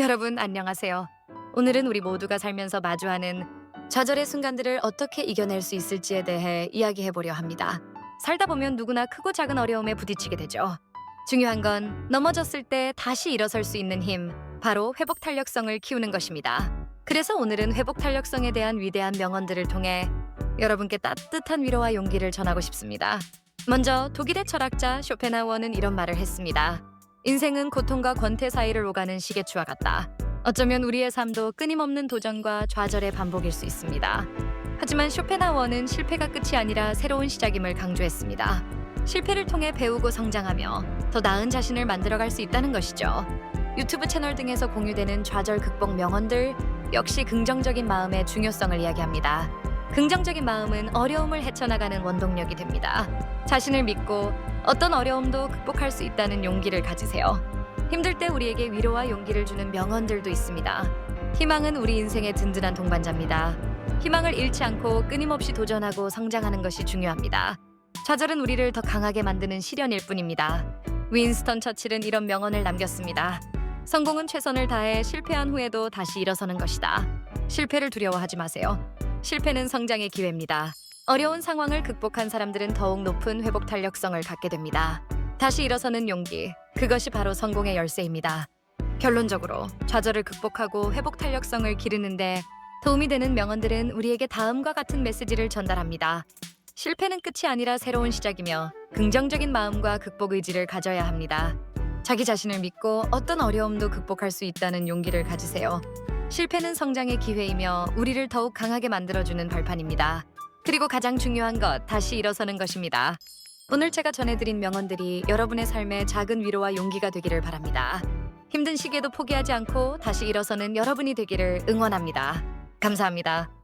여러분 안녕하세요. 오늘은 우리 모두가 살면서 마주하는 좌절의 순간들을 어떻게 이겨낼 수 있을지에 대해 이야기해 보려 합니다. 살다 보면 누구나 크고 작은 어려움에 부딪히게 되죠. 중요한 건 넘어졌을 때 다시 일어설 수 있는 힘, 바로 회복 탄력성을 키우는 것입니다. 그래서 오늘은 회복 탄력성에 대한 위대한 명언들을 통해 여러분께 따뜻한 위로와 용기를 전하고 싶습니다. 먼저 독일의 철학자 쇼펜하우어는 이런 말을 했습니다. 인생은 고통과 권태 사이를 오가는 시계추와 같다. 어쩌면 우리의 삶도 끊임없는 도전과 좌절의 반복일 수 있습니다. 하지만 쇼펜하우어는 실패가 끝이 아니라 새로운 시작임을 강조했습니다. 실패를 통해 배우고 성장하며 더 나은 자신을 만들어갈 수 있다는 것이죠. 유튜브 채널 등에서 공유되는 좌절 극복 명언들 역시 긍정적인 마음의 중요성을 이야기합니다. 긍정적인 마음은 어려움을 헤쳐나가는 원동력이 됩니다. 자신을 믿고 어떤 어려움도 극복할 수 있다는 용기를 가지세요. 힘들 때 우리에게 위로와 용기를 주는 명언들도 있습니다. 희망은 우리 인생의 든든한 동반자입니다. 희망을 잃지 않고 끊임없이 도전하고 성장하는 것이 중요합니다. 좌절은 우리를 더 강하게 만드는 시련일 뿐입니다. 윈스턴 처칠은 이런 명언을 남겼습니다. 성공은 최선을 다해 실패한 후에도 다시 일어서는 것이다. 실패를 두려워하지 마세요. 실패는 성장의 기회입니다. 어려운 상황을 극복한 사람들은 더욱 높은 회복 탄력성을 갖게 됩니다. 다시 일어서는 용기, 그것이 바로 성공의 열쇠입니다. 결론적으로 좌절을 극복하고 회복 탄력성을 기르는데 도움이 되는 명언들은 우리에게 다음과 같은 메시지를 전달합니다. 실패는 끝이 아니라 새로운 시작이며 긍정적인 마음과 극복 의지를 가져야 합니다. 자기 자신을 믿고 어떤 어려움도 극복할 수 있다는 용기를 가지세요. 실패는 성장의 기회이며 우리를 더욱 강하게 만들어주는 발판입니다. 그리고 가장 중요한 것, 다시 일어서는 것입니다. 오늘 제가 전해드린 명언들이 여러분의 삶에 작은 위로와 용기가 되기를 바랍니다. 힘든 시기에도 포기하지 않고 다시 일어서는 여러분이 되기를 응원합니다. 감사합니다.